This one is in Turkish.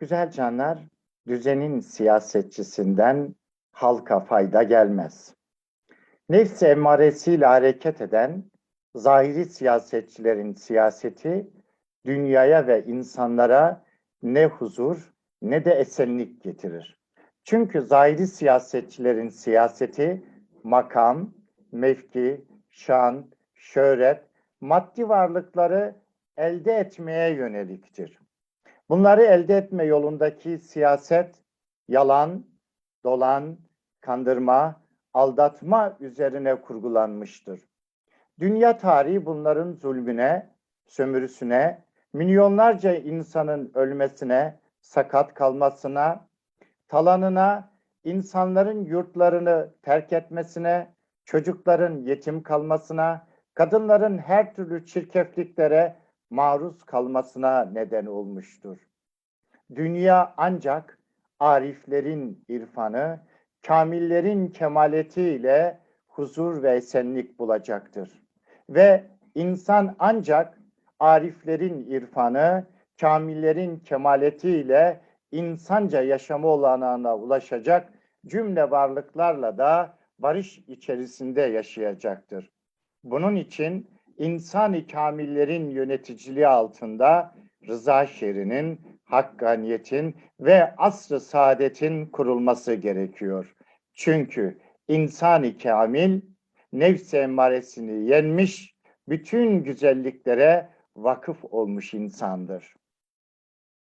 Güzel canlar, düzenin siyasetçisinden halka fayda gelmez. Nefs emmaresiyle hareket eden zahiri siyasetçilerin siyaseti dünyaya ve insanlara ne huzur ne de esenlik getirir. Çünkü zahiri siyasetçilerin siyaseti makam, mevki, şan, şöhret, maddi varlıkları elde etmeye yöneliktir. Bunları elde etme yolundaki siyaset yalan, dolan, kandırma, aldatma üzerine kurgulanmıştır. Dünya tarihi bunların zulmüne, sömürüsüne, milyonlarca insanın ölmesine, sakat kalmasına, talanına, insanların yurtlarını terk etmesine, çocukların yetim kalmasına, kadınların her türlü çirkefliklere maruz kalmasına neden olmuştur. Dünya ancak ariflerin irfanı, kamillerin kemaletiyle huzur ve esenlik bulacaktır. Ve insan ancak ariflerin irfanı, kamillerin kemaletiyle insanca yaşamı olanağına ulaşacak cümle varlıklarla da barış içerisinde yaşayacaktır. Bunun için insan-ı kamillerin yöneticiliği altında rıza şerinin, hakkaniyetin ve asr-ı saadetin kurulması gerekiyor. Çünkü insan-ı kamil nefs emmaresini yenmiş, bütün güzelliklere vakıf olmuş insandır.